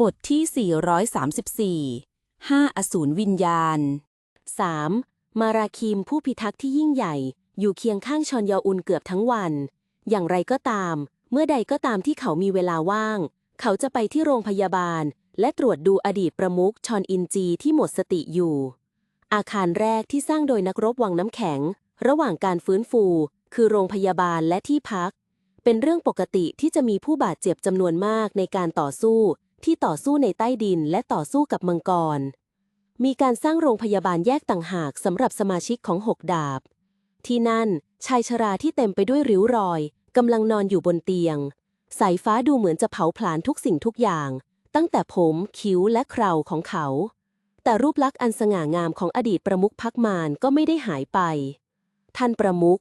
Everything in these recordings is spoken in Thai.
บทที่ 434 5 อสูรวิญญาณ 3. มาราคิมผู้พิทักษ์ที่ยิ่งใหญ่ อยู่เคียงข้างชอนยออุนเกือบทั้งวัน อย่างไรก็ตาม เมื่อใดก็ตามที่เขามีเวลาว่าง เขาจะไปที่โรงพยาบาล และตรวจดูอดีตประมุขชอนอินจีที่หมดสติอยู่ อาคารแรกที่สร้างโดยนักรบวังน้ำแข็ง ระหว่างการฟื้นฟู คือโรงพยาบาลและที่พัก เป็นเรื่องปกติที่จะมีผู้บาดเจ็บจำนวนมากในการต่อสู้ ที่ต่อสู้ในใต้ดินและต่อสู้กับมังกร มีการสร้างโรงพยาบาลแยกต่างหากสำหรับสมาชิกของหกดาบ ที่นั่นชายชราที่เต็มไปด้วยริ้วรอยกำลังนอนอยู่บนเตียง สายฟ้าดูเหมือนจะเผาผลาญทุกสิ่งทุกอย่าง ตั้งแต่ผมคิ้วและเคราของเขา แต่รูปลักษณ์อันสง่างามของอดีตประมุขพักมารก็ไม่ได้หายไป ท่านประมุข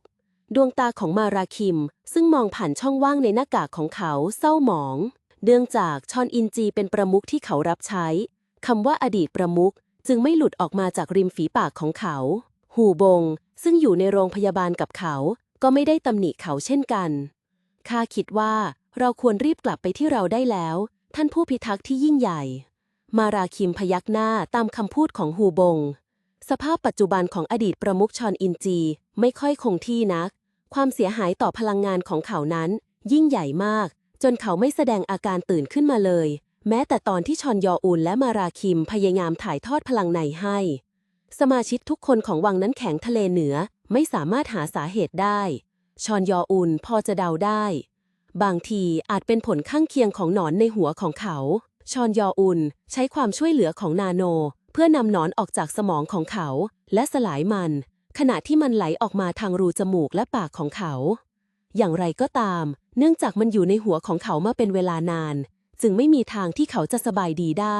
ดวงตาของมาราคิม ซึ่งมองผ่านช่องว่างในหน้ากากของเขาเศร้าหมอง เนื่องจากชอนอินจีเป็นประมุขที่เขารับใช้คำว่าอดีตประมุขจึงไม่หลุดออกมาจากริมฝีปากของเขา หูบง ซึ่งอยู่ในโรงพยาบาลกับเขา ก็ไม่ได้ตำหนิเขาเช่นกันข้าคิดว่าเราควรรีบกลับไปที่เราได้แล้ว ท่านผู้พิทักษ์ที่ยิ่งใหญ่ มาราคิมพยักหน้าตามคำพูดของฮูบง สภาพปัจจุบันของอดีตประมุขชอนอินจีไม่ค่อยคงที่นัก ความเสียหายต่อพลังงานของเขานั้น ยิ่งใหญ่มาก จนเขาไม่แสดงอาการตื่นขึ้นมาเลย แม้แต่ตอนที่ชอนยออุนและมาราคิมพยายามถ่ายทอดพลังในให้ สมาชิกทุกคนของวังนั้นแข็งทะเลเหนือไม่สามารถหาสาเหตุได้ ชอนยออุนพอจะเดาได้ บางทีอาจเป็นผลข้างเคียงของหนอนในหัวของเขา ชอนยออุนใช้ความช่วยเหลือของนาโน เพื่อนำหนอนออกจากสมองของเขา และสลายมัน ขณะที่มันไหลออกมาทางรูจมูกและปากของเขา อย่างไรก็ตาม เนื่องจากมันอยู่ในหัวของเขามาเป็นเวลานาน จึงไม่มีทางที่เขาจะสบายดีได้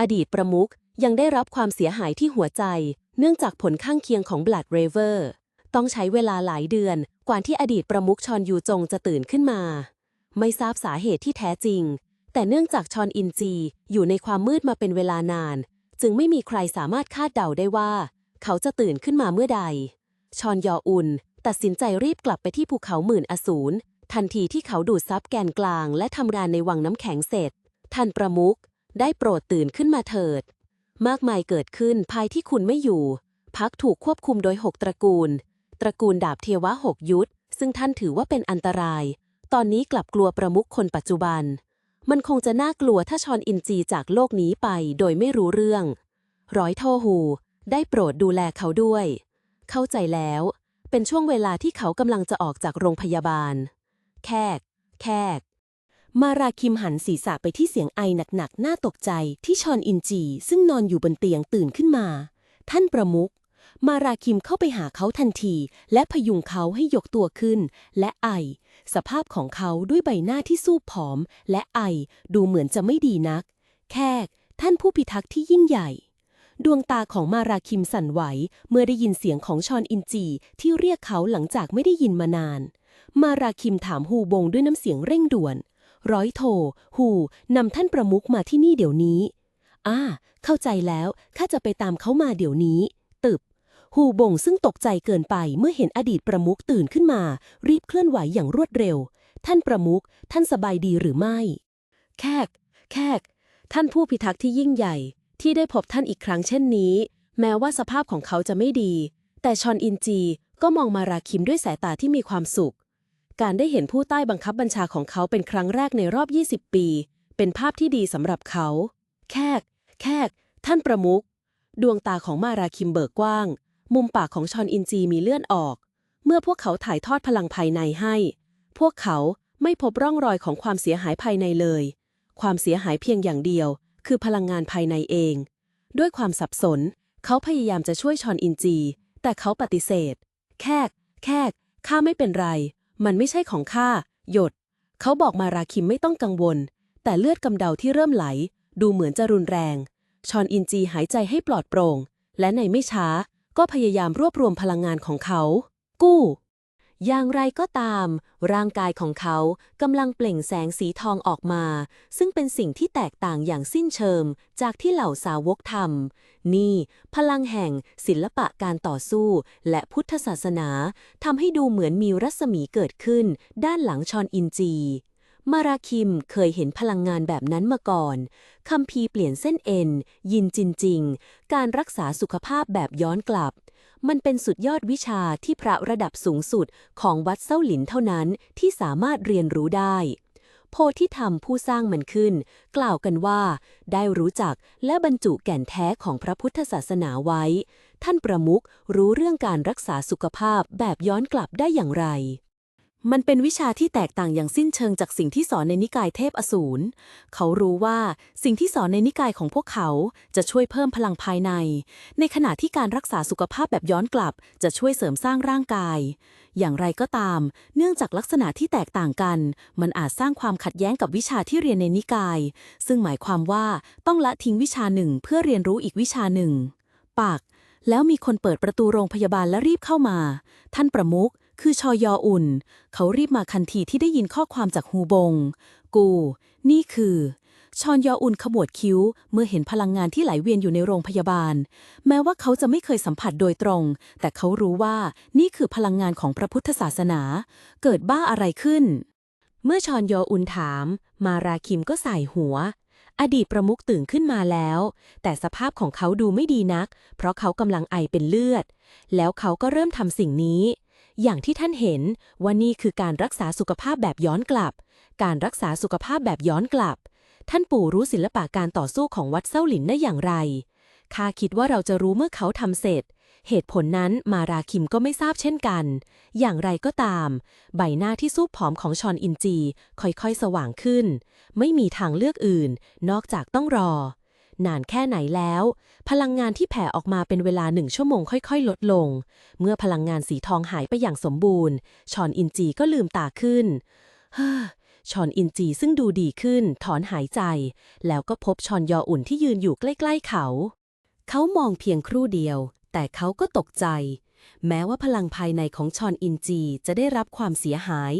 อดีตประมุขยังได้รับความเสียหายที่หัวใจ เนื่องจากผลข้างเคียงของ Blood River ต้องใช้เวลาหลายเดือน กว่าที่อดีตประมุขชอนยูจงจะตื่นขึ้นมา ไม่ทราบสาเหตุที่แท้จริง แต่เนื่องจากชอนอินจีอยู่ในความมืดมาเป็นเวลานาน จึงไม่มีใครสามารถคาดเดาได้ว่า เขาจะตื่นขึ้นมาเมื่อใด ชอนยออุนตัดสินใจรีบกลับไปที่ภูเขาหมื่นอสูร ทันทีที่เขาดูดซับแกนกลางและทำงานในวังน้ำแข็งเสร็จ ท่านประมุขได้โปรดตื่นขึ้นมาเถิด มากมายเกิดขึ้นภายที่คุณไม่อยู่ พักถูกควบคุมโดยหกตระกูล ตระกูลดาบเทวะหกยุทธซึ่งท่านถือว่าเป็นอันตราย ตอนนี้กลับกลัวประมุขคนปัจจุบัน มันคงจะน่ากลัวถ้าชอนอินจีจากโลกนี้ไปโดยไม่รู้เรื่อง ร้อยโทหูได้โปรดดูแลเขาด้วย เข้าใจแล้ว เป็นช่วงเวลาที่เขากำลังจะออกจากโรงพยาบาล แคก แคก มาราคิมหันศีรษะไปที่เสียงไอหนักๆน่าตกใจที่ชอนอินจี ซึ่งนอนอยู่บนเตียงตื่นขึ้นมา ท่านประมุขมาราคิมเข้าไปหาเขาทันที และพยุงเขาให้ยกตัวขึ้น และไอ สภาพของเขาด้วยใบหน้าที่สู้ผอม และไอดูเหมือนจะไม่ดีนัก แคก ท่านผู้พิทักษ์ที่ยิ่งใหญ่ ดวงตาของมาราคิมสั่นไหว เมื่อได้ยินเสียงของชอนอินจีที่เรียกเขาหลังจากไม่ได้ยินมานาน มาราคิมถามฮูบงด้วยน้ำเสียงเร่งด่วน ร้อยโทฮูนำท่านประมุขมาที่นี่เดี๋ยวนี้ อ่า เข้าใจแล้วข้าจะไปตามเขามาเดี๋ยวนี้ ตึบฮูบงซึ่งตกใจเกินไปเมื่อเห็นอดีตประมุขตื่นขึ้นมา รีบเคลื่อนไหวอย่างรวดเร็ว ท่านประมุขท่านสบายดีหรือไม่แขกแขกท่านผู้พิทักษ์ที่ยิ่งใหญ่ ที่ได้พบท่านอีกครั้งเช่นนี้ แม้ว่าสภาพของเขาจะไม่ดี แต่ชอนอินจีก็มองมาราคิมด้วยสายตาที่มีความสุข การได้เห็นผู้ใต้บังคับบัญชาของเขาเป็นครั้งแรกในรอบ 20 ปี เป็นภาพที่ดีสำหรับเขาแขกแขกท่านประมุข ดวงตาของมาราคิมเบิกกว้าง มุมปากของชอนอินจีมีเลื่อนออก เมื่อพวกเขาถ่ายทอดพลังภายในให้ พวกเขาไม่พบร่องรอยของความเสียหายภายในเลย ความเสียหายเพียงอย่างเดียว คือพลังงานภายในเอง ด้วยความสับสน เขาพยายามจะช่วยชอนอินจี แต่เขาปฏิเสธ แคก แคก ข้าไม่เป็นไร มันไม่ใช่ของข้าหยด เขาบอกมาราคิมไม่ต้องกังวล แต่เลือดกำเดาที่เริ่มไหล ดูเหมือนจะรุนแรง ชอนอินจีหายใจให้ปลอดโปร่ง และในไม่ช้า ก็พยายามรวบรวมพลังงานของเขา กู้ อย่างไรก็ตาม ร่างกายของเขากำลังเปล่งแสงสีทองออกมา ซึ่งเป็นสิ่งที่แตกต่างอย่างสิ้นเชิงจากที่เหล่าสาวกทำนี่ พลังแห่งศิลปะการต่อสู้ และพุทธศาสนาทำให้ดูเหมือนมีรัศมีเกิดขึ้น ด้านหลังชอนอินจี มาราคิมเคยเห็นพลังงานแบบนั้นมาก่อนคัมภีเปลี่ยนเส้นเอ็น ยินจินจริง การรักษาสุขภาพแบบย้อนกลับ มันเป็นสุดยอดวิชาที่พระระดับสูงสุดของวัดเส้าหลินเท่านั้นที่สามารถเรียนรู้ได้ โพธิธรรมผู้สร้างมันขึ้น กล่าวกันว่า ได้รู้จักและบรรจุแก่นแท้ของพระพุทธศาสนาไว้ ท่านประมุขรู้เรื่องการรักษาสุขภาพแบบย้อนกลับได้อย่างไร มันเป็นวิชาที่แตกต่างอย่างสิ้นเชิงจากสิ่งที่สอนในนิกายเทพอสูร เขารู้ว่าสิ่งที่สอนในนิกายของพวกเขาจะช่วยเพิ่มพลังภายใน ในขณะที่การรักษาสุขภาพแบบย้อนกลับจะช่วยเสริมสร้างร่างกาย อย่างไรก็ตาม เนื่องจากลักษณะที่แตกต่างกัน มันอาจสร้างความขัดแย้งกับวิชาที่เรียนในนิกาย ซึ่งหมายความว่าต้องละทิ้งวิชาหนึ่งเพื่อเรียนรู้อีกวิชาหนึ่ง ปาก แล้วมีคนเปิดประตูโรงพยาบาลและรีบเข้ามา ท่านประมุข คือชอยออุ่น เขารีบมาทันทีที่ได้ยินข้อความจากฮูบง กู นี่คือ ชอนยออุ่นขมวดคิ้ว เมื่อเห็นพลังงานที่ไหลเวียนอยู่ในโรงพยาบาล แม้ว่าเขาจะไม่เคยสัมผัสโดยตรง แต่เขารู้ว่านี่คือพลังงานของพระพุทธศาสนา เกิดบ้าอะไรขึ้น เมื่อชอนยออุ่นถาม มาราคิมก็ใส่หัวอดีตประมุขตื่นขึ้นมาแล้ว แต่สภาพของเขาดูไม่ดีนัก เพราะเขากำลังไอเป็นเลือด แล้วเขาก็เริ่มทำสิ่งนี้ อย่างที่ท่านเห็นว่านี่คือการรักษาสุขภาพแบบย้อนกลับ การรักษาสุขภาพแบบย้อนกลับ ท่านปู่รู้ศิลปะการต่อสู้ของวัดเส้าหลินได้อย่างไรข้าคิดว่าเราจะรู้เมื่อเขาทำเสร็จ เหตุผลนั้นมาราคิมก็ไม่ทราบเช่นกัน อย่างไรก็ตาม ใบหน้าที่ซูบผอมของชอนอินจี ค่อยๆสว่างขึ้น ไม่มีทางเลือกอื่น นอกจากต้องรอ นานแค่ไหนแล้ว พลังงานที่แผ่ออกมาเป็นเวลาหนึ่งชั่วโมงค่อยๆ ลดลง เมื่อพลังงานสีทองหายไปอย่างสมบูรณ์ ชอนอินจีก็ลืมตาขึ้นเฮ้อชอนอินจีซึ่งดูดีขึ้น ถอนหายใจ แล้วก็พบชอนยออุ่นที่ยืนอยู่ใกล้ๆเขา เขามองเพียงครู่เดียว แต่เขาก็ตกใจ แม้ว่าพลังภายในของชอนอินจีจะได้รับความเสียหาย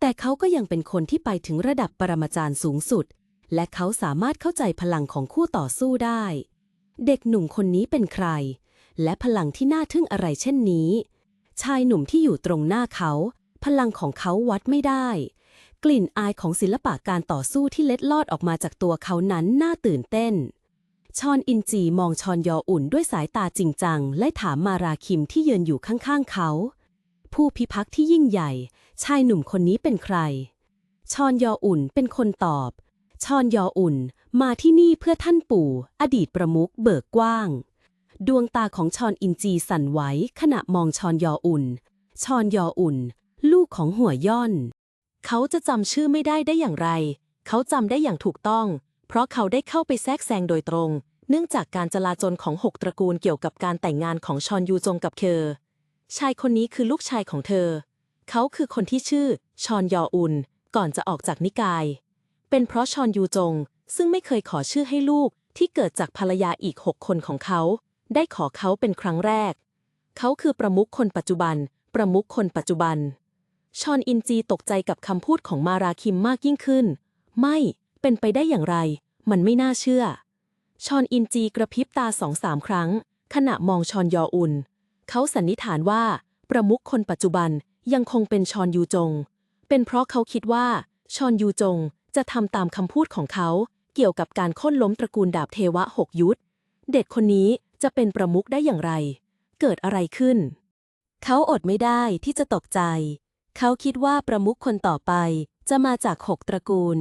แต่เขาก็ยังเป็นคนที่ไปถึงระดับปรมาจารย์สูงสุด และเขาสามารถเข้าใจพลังของคู่ต่อสู้ได้ เด็กหนุ่มคนนี้เป็นใคร และพลังที่น่าทึ่งอะไรเช่นนี้ ชายหนุ่มที่อยู่ตรงหน้าเขา พลังของเขาวัดไม่ได้ กลิ่นอายของศิลปะการต่อสู้ที่เล็ดลอดออกมาจากตัวเขานั้นน่าตื่นเต้น ชอนอินจีมองชอนยออุ่นด้วยสายตาจริงจัง และถามมาราคิมที่ยืนอยู่ข้างๆเขา ผู้พิพักษ์ที่ยิ่งใหญ่ ชายหนุ่มคนนี้เป็นใครชอนยออุ่นเป็นคนตอบ ชอนยออุ่น มาที่นี่เพื่อท่านปู่ อดีตประมุขเบิกกว้าง ดวงตาของชอนอินจีสั่นไหวขณะมองชอนยออุ่น ชอนยออุ่น ลูกของหัวย่อน เขาจะจำชื่อไม่ได้ได้อย่างไร เขาจำได้อย่างถูกต้อง เพราะเขาได้เข้าไปแทรกแซงโดยตรง เนื่องจากการจลาจลของหกตระกูลเกี่ยวกับการแต่งงานของชอนยูจงกับเคอชายคนนี้คือลูกชายของเธอ เขาคือคนที่ชื่อชอนยออุนก่อนจะออกจากนิกาย เป็นเพราะชอนยูจง ซึ่งไม่เคยขอชื่อให้ลูกที่เกิดจากภรรยาอีกหกคนของเขา ได้ขอเขาเป็นครั้งแรก เขาคือประมุขคนปัจจุบัน ประมุขคนปัจจุบัน ชอนอินจีตกใจกับคำพูดของมาราคิมมากยิ่งขึ้น ไม่เป็นไปได้อย่างไร มันไม่น่าเชื่อ ชอนอินจีกระพริบตาสองสามครั้ง ขณะมองชอนยออุนเขาสันนิษฐานว่า ประมุขคนปัจจุบันยังคงเป็นชอนยูจง เป็นเพราะเขาคิดว่า ชอนยูจง จะทำตามคำพูดของเขา เกี่ยวกับการค้นล้มตระกูลดาบเทวะหกยุทธ เด็กคนนี้จะเป็นประมุขได้อย่างไร เกิดอะไรขึ้น เขาอดไม่ได้ที่จะตกใจ เขาคิดว่าประมุขคนต่อไปจะมาจากหกตระกูล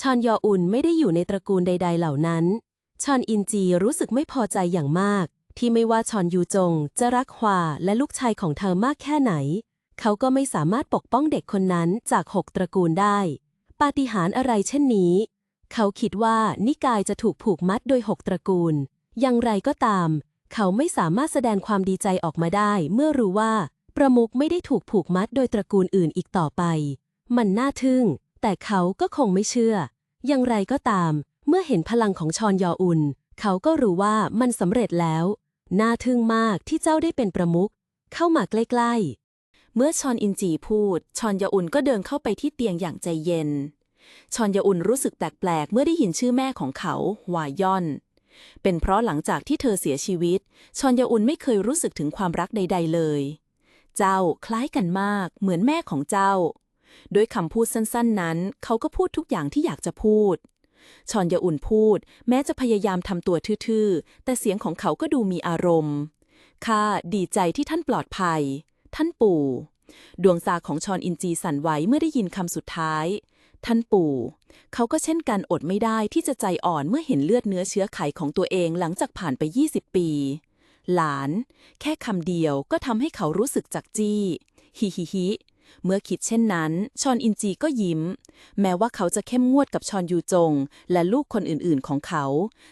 ชอนยออุนไม่ได้อยู่ในตระกูลใด ๆ เหล่านั้น ชอนอินจีรู้สึกไม่พอใจอย่างมาก ที่ไม่ว่าชอนยูจงจะรักฮวาและลูกชายของเธอมากแค่ไหน เขาก็ไม่สามารถปกป้องเด็กคนนั้นจากหกตระกูลได้ ปาฏิหาริย์อะไรเช่นนี้ เขาคิดว่านิกายจะถูกผูกมัดโดยหกตระกูล อย่างไรก็ตาม เขาไม่สามารถแสดงความดีใจออกมาได้ เมื่อรู้ว่า ประมุขไม่ได้ถูกผูกมัดโดยตระกูลอื่นอีกต่อไป มันน่าทึ่ง แต่เขาก็คงไม่เชื่อ อย่างไรก็ตาม เมื่อเห็นพลังของชอนยออุนเขาก็รู้ว่ามันสำเร็จแล้ว น่าทึ่งมากที่เจ้าได้เป็นประมุขเข้ามาใกล้ๆ เมื่อชอนอินจีพูด ชอนยออุนก็เดินเข้าไปที่เตียงอย่างใจเย็น ชอนยออุนรู้สึกแปลกๆ เมื่อได้ยินชื่อแม่ของเขาวายอน เป็นเพราะหลังจากที่เธอเสียชีวิต ชอนยาอุนไม่เคยรู้สึกถึงความรักใด ๆ เลย เจ้าคล้ายกันมาก เหมือนแม่ของเจ้า ด้วยคำพูดสั้นๆ นั้น เขาก็พูดทุกอย่างที่อยากจะพูด ชอนยาอุ่นพูด แม้จะพยายามทำตัวทื่อๆ แต่เสียงของเขาก็ดูมีอารมณ์ข้าดีใจที่ท่านปลอดภัย ท่านปู่ ดวงตาของชอนอินจีสั่นไหวเมื่อได้ยินคำสุดท้าย ท่านปู่ เขาก็เช่นกันอดไม่ได้ที่จะใจอ่อนเมื่อเห็นเลือดเนื้อเชื้อไขของตัวเองหลังจากผ่านไป 20 ปี หลาน แค่คำเดียวก็ทำให้เขารู้สึกจักจี้ฮิฮิฮิเมื่อคิดเช่นนั้น ชอนอินจีก็ยิ้ม แม้ว่าเขาจะเข้มงวดกับชอนยูจง และลูกคนอื่นๆของเขา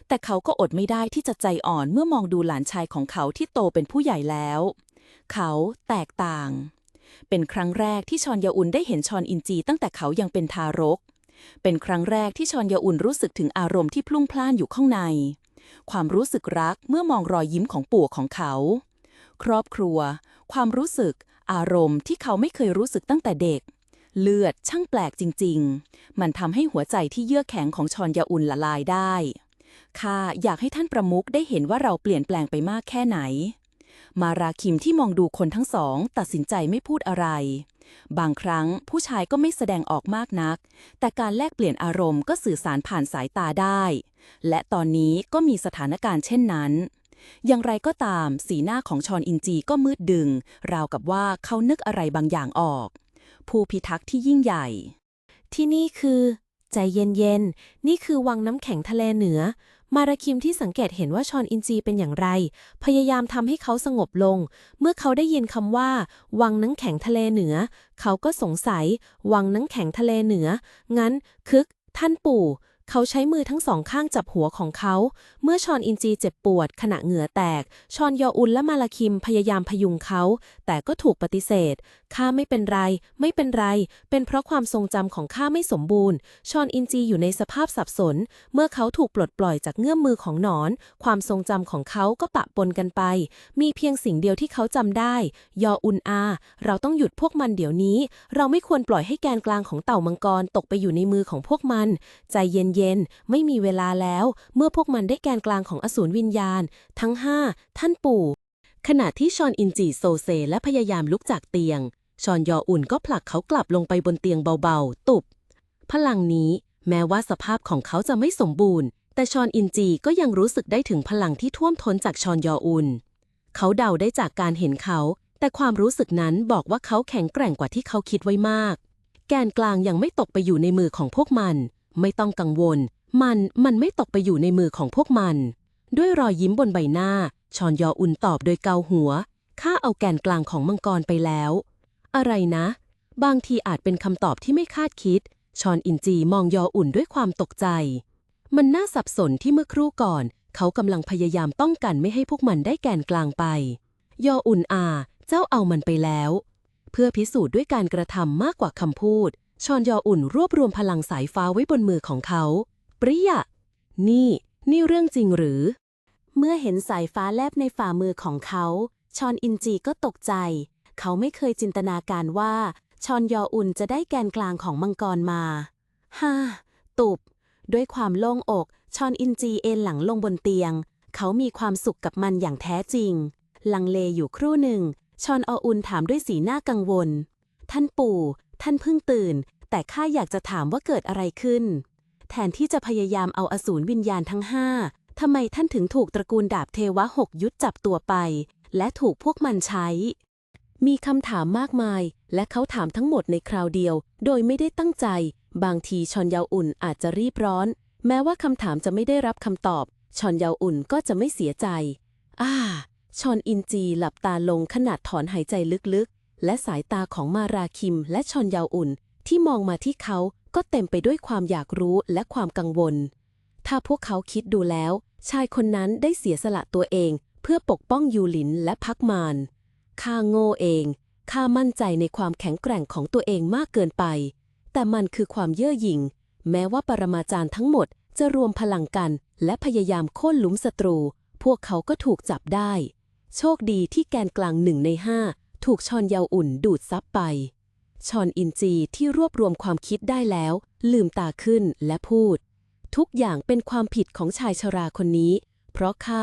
แต่เขาก็อดไม่ได้ที่จะใจอ่อนเมื่อมองดูหลานชายของเขาที่โตเป็นผู้ใหญ่แล้ว เขาแตกต่าง เป็นครั้งแรกที่ชอนยาอุนได้เห็นชอนอินจีตั้งแต่เขายังเป็นทารก เป็นครั้งแรกที่ชอนยาอุนรู้สึกถึงอารมณ์ที่พลุ่งพล่านอยู่ข้างใน ความรู้สึกรักเมื่อมองรอยยิ้มของปู่ของเขา ครอบครัว ความรู้สึก อารมณ์ที่เขาไม่เคยรู้สึกตั้งแต่เด็ก เลือดช่างแปลกจริง ๆ มันทำให้หัวใจที่เยือกแข็งของชอนยาอุนละลายได้ข้าอยากให้ท่านประมุขได้เห็นว่าเราเปลี่ยนแปลงไปมากแค่ไหน มาราคิมที่มองดูคนทั้งสอง ตัดสินใจไม่พูดอะไร บางครั้งผู้ชายก็ไม่แสดงออกมากนัก แต่การแลกเปลี่ยนอารมณ์ก็สื่อสารผ่านสายตาได้ และตอนนี้ก็มีสถานการณ์เช่นนั้น อย่างไรก็ตาม สีหน้าของชอนอินจีก็มืดดึง ราวกับว่าเขานึกอะไรบางอย่างออก ผู้พิทักษ์ที่ยิ่งใหญ่ ที่นี่คือ ใจเย็นๆ นี่คือวังน้ำแข็งทะเลเหนือ มาราคิมที่สังเกตเห็นว่าชอนอินจีเป็นอย่างไร พยายามทำให้เขาสงบลง เมื่อเขาได้ยินคำว่า วังน้ำแข็งทะเลเหนือ เขาก็สงสัย วังน้ำแข็งทะเลเหนือ งั้น คึก ท่านปู่ เขาใช้มือทั้งสองข้างจับหัวของเขา เมื่อชอนอินจีเจ็บปวด ขณะเหงื่อแตก ชอนยออุนและมาลาคิมพยายามพยุงเขา แต่ก็ถูกปฏิเสธ ข้าไม่เป็นไร ไม่เป็นไร เป็นเพราะความทรงจำของข้าไม่สมบูรณ์ ชอนอินจีอยู่ในสภาพสับสน เมื่อเขาถูกปลดปล่อยจากเงื่อมมือของหนอน ความทรงจำของเขาก็ปะปนกันไป มีเพียงสิ่งเดียวที่เขาจำได้ ยออุนอา เราต้องหยุดพวกมันเดี๋ยวนี้ เราไม่ควรปล่อยให้แกนกลางของเต่ามังกรตกไปอยู่ในมือของพวกมัน ใจเย็นๆ ไม่มีเวลาแล้ว เมื่อพวกมันได้แกนกลางของอสูรวิญญาณ ทั้งห้าท่านปู่ ขณะที่ชอนอินจีโซเซและพยายามลุกจากเตียง ชอนยออุ่นก็ผลักเขากลับลงไปบนเตียงเบาๆ ตุบ พลังนี้แม้ว่าสภาพของเขาจะไม่สมบูรณ์ แต่ชอนอินจีก็ยังรู้สึกได้ถึงพลังที่ท่วมท้นจากชอนยออุ่น เขาเดาได้จากการเห็นเขา แต่ความรู้สึกนั้นบอกว่าเขาแข็งแกร่งกว่าที่เขาคิดไว้มาก แกนกลางยังไม่ตกไปอยู่ในมือของพวกมัน ไม่ต้องกังวล มันมันไม่ตกไปอยู่ในมือของพวกมัน ด้วยรอยยิ้มบนใบหน้า ชอนยออุ่นตอบโดยเกาหัวข้าเอาแกนกลางของมังกรไปแล้ว อะไรนะ บางทีอาจเป็นคำตอบที่ไม่คาดคิด ชอนอินจีมองยออุ่นด้วยความตกใจ มันน่าสับสนที่เมื่อครู่ก่อน เขากำลังพยายามป้องกันไม่ให้พวกมันได้แกนกลางไป ยออุ่นอา เจ้าเอามันไปแล้ว เพื่อพิสูจน์ด้วยการกระทำมากกว่าคำพูด ชอนยออุ่นรวบรวมพลังสายฟ้าไว้บนมือของเขา ปรี้ยนี่ นี่เรื่องจริงหรือ เมื่อเห็นสายฟ้าแลบในฝ่ามือของเขา ชอนอินจีก็ตกใจ เขาไม่เคยจินตนาการว่า ชอนยออุ่นจะได้แกนกลางของมังกรมาฮ่าตุบ ด้วยความโล่งอก ชอนอินจีเอนหลังลงบนเตียง เขามีความสุขกับมันอย่างแท้จริง ลังเลอยู่ครู่หนึ่ง ชอนออุ่นถามด้วยสีหน้ากังวล ท่านปู่ ท่านเพิ่งตื่น แต่ข้าอยากจะถามว่าเกิดอะไรขึ้น แทนที่จะพยายามเอาอสูรวิญญาณทั้งห้าทำไมท่านถึงถูกตระกูลดาบเทวะหกยุดจับตัวไป และถูกพวกมันใช้ มีคำถามมากมาย และเขาถามทั้งหมดในคราวเดียว โดยไม่ได้ตั้งใจ บางทีชอนเยาอุ่นอาจจะรีบร้อน แม้ว่าคำถามจะไม่ได้รับคำตอบ ชอนเยาอุ่นก็จะไม่เสียใจ อ่า ชอนอินจีหลับตาลงขนาดถอนหายใจลึกๆ และสายตาของมาราคิม และชอนเยาอุ่น ที่มองมาที่เขาก็เต็มไปด้วยความอยากรู้และความกังวล ถ้าพวกเขาคิดดูแล้ว ชายคนนั้นได้เสียสละตัวเอง เพื่อปกป้องยูหลินและพักมาน ข้าโง่เอง ข้ามั่นใจในความแข็งแกร่งของตัวเองมากเกินไป แต่มันคือความเย่อหยิ่ง แม้ว่าปรมาจารย์ทั้งหมดจะรวมพลังกันและพยายามโค่นหลุมศัตรู พวกเขาก็ถูกจับได้ โชคดีที่แกนกลางหนึ่งในห้าถูกชอนเยาอุ่นดูดซับไป ชอนอินจีที่รวบรวมความคิดได้แล้ว ลืมตาขึ้นและพูด ทุกอย่างเป็นความผิดของชายชราคนนี้ เพราะข้า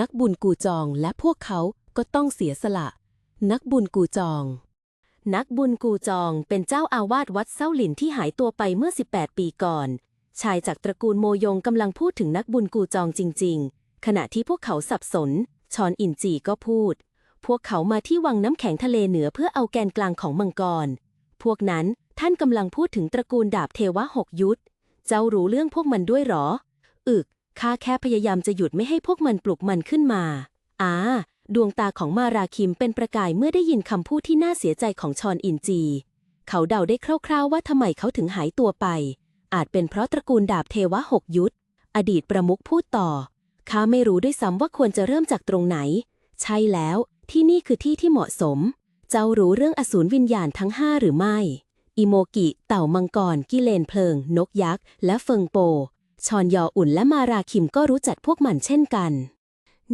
นักบุญกูจองและพวกเขาก็ต้องเสียสละ นักบุญกูจอง นักบุญกูจองเป็นเจ้าอาวาสวัดเซ้าหลินที่หายตัวไปเมื่อ 18 ปีก่อน ชายจากตระกูลโมยงกำลังพูดถึงนักบุญกูจองจริง ๆ ขณะที่พวกเขาสับสน ชอนอินจีก็พูด พวกเขามาที่วังน้ำแข็งทะเลเหนือเพื่อเอาแกนกลางของมังกร พวกนั้นท่านกำลังพูดถึงตระกูลดาบเทวะหกยุทธเจ้ารู้เรื่องพวกมันด้วยหรอ อึกข้าแค่พยายามจะหยุดไม่ให้พวกมันปลุกมันขึ้นมา อ่า ดวงตาของมาราคิมเป็นประกายเมื่อได้ยินคำพูดที่น่าเสียใจของชอนอินจี เขาเดาได้คร่าวๆว่าทำไมเขาถึงหายตัวไป อาจเป็นเพราะตระกูลดาบเทวะหกยุทธอดีตประมุขพูดต่อข้าไม่รู้ด้วยซ้ำว่าควรจะเริ่มจากตรงไหน ใช่แล้วที่นี่คือที่ที่เหมาะสม เจ้ารู้เรื่องอสูรวิญญาณทั้งห้าหรือไม่ อิโมกิ เต่ามังกร กิเลนเพลิง นกยักษ์ และเฟิงโป ชอนยออุ่นและมาราคิมก็รู้จักพวกมันเช่นกัน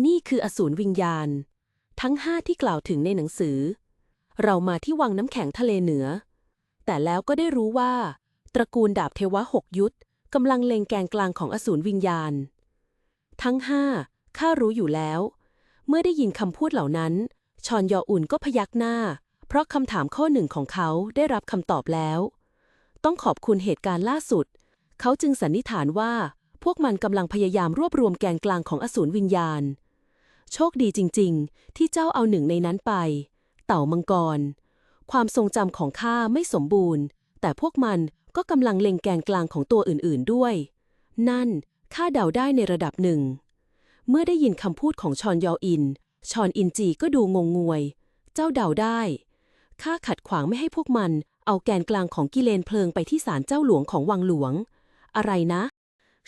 นี่คืออสูรวิญญาณ ทั้งห้าที่กล่าวถึงในหนังสือ เรามาที่วังน้ำแข็งทะเลเหนือ แต่แล้วก็ได้รู้ว่า ตระกูลดาบเทวะหกยุทธกำลังเล็งแกนกลางของอสูรวิญญาณ ทั้งห้าข้ารู้อยู่แล้ว เมื่อได้ยินคำพูดเหล่านั้นชอนยออุ่นก็พยักหน้า เพราะคำถามข้อหนึ่งของเขาได้รับคำตอบแล้ว ต้องขอบคุณเหตุการณ์ล่าสุด เขาจึงสันนิษฐานว่า พวกมันกำลังพยายามรวบรวมแกนกลางของอสูรวิญญาณ โชคดีจริง ๆ ที่เจ้าเอาหนึ่งในนั้นไป เต่ามังกร ความทรงจำของข้าไม่สมบูรณ์ แต่พวกมันก็กำลังเล็งแกนกลางของตัวอื่นๆด้วย นั่นข้าเดาได้ในระดับหนึ่ง เมื่อได้ยินคำพูดของชอนยออิน ชอนอินจีก็ดูงงงวย เจ้าเดาได้ ข้าขัดขวางไม่ให้พวกมัน เอาแกนกลางของกิเลนเพลิงไปที่ศาลเจ้าหลวงของวังหลวง อะไรนะ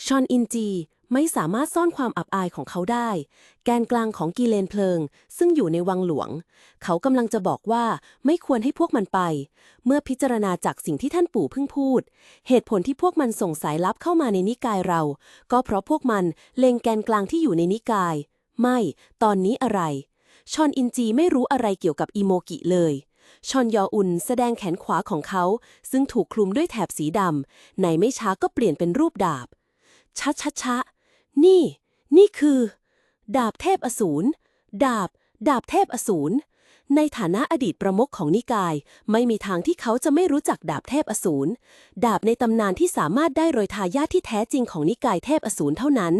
ชอนอินจี ไม่สามารถซ่อนความอับอายของเขาได้ แกนกลางของกิเลนเพลิง ซึ่งอยู่ในวังหลวง เขากำลังจะบอกว่าไม่ควรให้พวกมันไป เมื่อพิจารณาจากสิ่งที่ท่านปู่เพิ่งพูด เหตุผลที่พวกมันส่งสายลับเข้ามาในนิกายเรา ก็เพราะพวกมันเล็งแกนกลางที่อยู่ในนิกาย ไม่ ตอนนี้อะไร ชอนอินจีไม่รู้อะไรเกี่ยวกับอิโมกิเลยชอนยออุนแสดงแขนขวาของเขา ซึ่งถูกคลุมด้วยแถบสีดำในไม่ช้าก็เปลี่ยนเป็นรูปดาบชะชะชะ นี่ นี่คือ ดาบเทพอสูร ดาบ ดาบเทพอสูร ในฐานะอดีตประมุขของนิกาย ไม่มีทางที่เขาจะไม่รู้จักดาบเทพอสูร ดาบในตำนานที่สามารถได้โดยทายาทที่แท้จริงของนิกายเทพอสูรเท่านั้น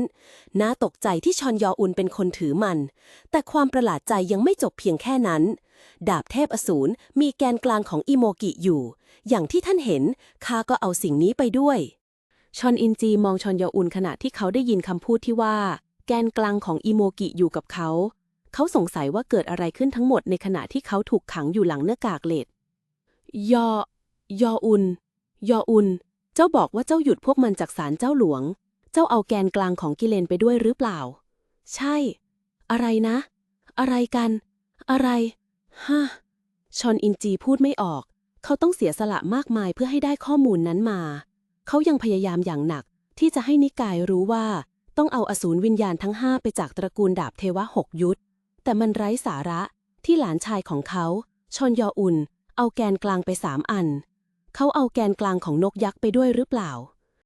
น่าตกใจที่ชอนยออุนเป็นคนถือมัน แต่ความประหลาดใจยังไม่จบเพียงแค่นั้น ดาบเทพอสูรมีแกนกลางของอิโมกิอยู่ อย่างที่ท่านเห็นข้าก็เอาสิ่งนี้ไปด้วย ชอนอินจีมองชอนยออุนขณะที่เขาได้ยินคำพูดที่ว่า แกนกลางของอิโมกิอยู่กับเขา เขาสงสัยว่าเกิดอะไรขึ้นทั้งหมดในขณะที่เขาถูกขังอยู่หลังหน้ากากเหล็กยอ ยออุน ยออุน เจ้าบอกว่าเจ้าหยุดพวกมันจากศาลเจ้าหลวง เจ้าเอาแกนกลางของกิเลนไปด้วยหรือเปล่า ใช่ อะไรนะ อะไรกัน อะไร ฮะ ชอนอินจีพูดไม่ออก เขาต้องเสียสละมากมายเพื่อให้ได้ข้อมูลนั้นมา เขายังพยายามอย่างหนักที่จะให้นิกายรู้ว่า ต้องเอาอสูรวิญญาณทั้งห้าไปจากตระกูลดาบเทวะหกยุทธแต่มันไร้สาระที่หลานชายของเขาชอนยออุนเอาแกนกลางไปสามอัน เขาเอาแกนกลางของนกยักษ์ไปด้วยหรือเปล่า